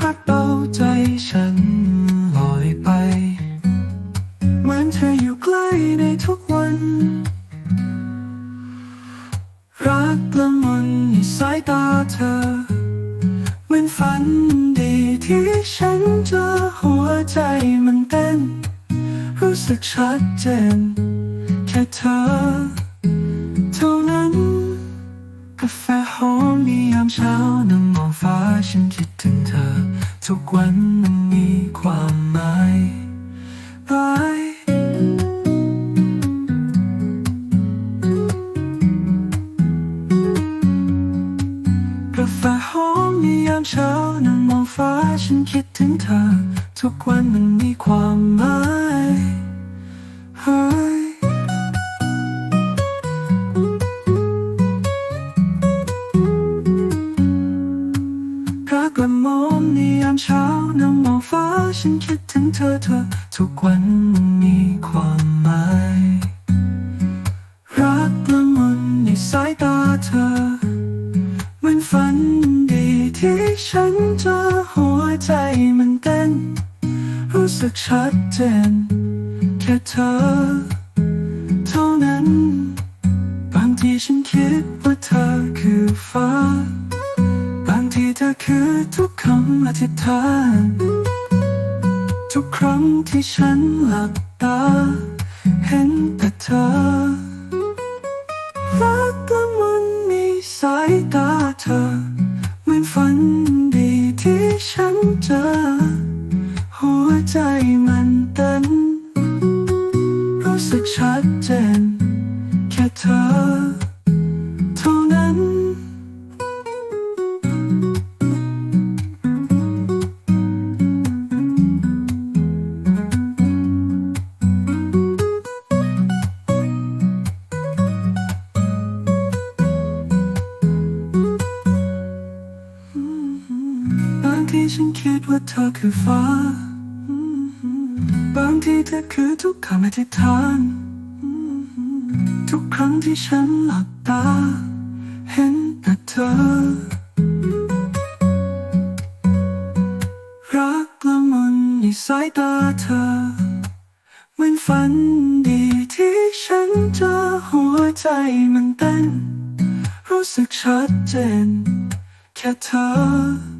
พัดเบาใจฉันลอยไป เหมือนเธออยู่ใกล้ในทุกวัน รักละมุนสายตาเธอ เหมือนฝันดีที่ฉันเจอหัวใจมันเต้น รู้สึกชัดเจน แค่เธอ เท่านั้นกาแฟหอมในยามเช้านั่งมองฟ้าฉันคิดถึงเธอ ทุกวันมันมีความหมายหลายกาแฟหอมในยามเช้านั่งมองฟ้าฉันคิดถึงเธอ ทุกวันมันมีความหมายเฮ้ย กละมมในยามเช้านั่งมองฟ้าฉันคิดถึงเธอเธอ ทุกวันมีความหมาย รักละมุนในสายตาเธอเหมือนฝันดีที่ฉันเจอหัวใจมันเต้น รู้สึกชัดเจนแค่เธอ เท่านั้น บางทีฉันคิดว่าเธอคือฟ้า คือทุกคำอธิษฐาน ทุกครั้งที่ฉันหลับตา เห็นแต่เธอรักละมุนในสายตาเธอเหมือนฝันดีที่ฉันเจอ หัวใจมันเต้นรู้สึกชัดเจนแค่เธอ ทีฉันคิดว่าเธอคือฟ้า บางทีเธอคือทุกคำอธิษฐาน ทุกครั้งที่ฉันหลับตา เห็นแต่เธอ รักละมุนในสายตาเธอเหมือนฝันดีที่ฉันเจอหัวใจมันเต้น รู้สึกชัดเจน แค่เธอ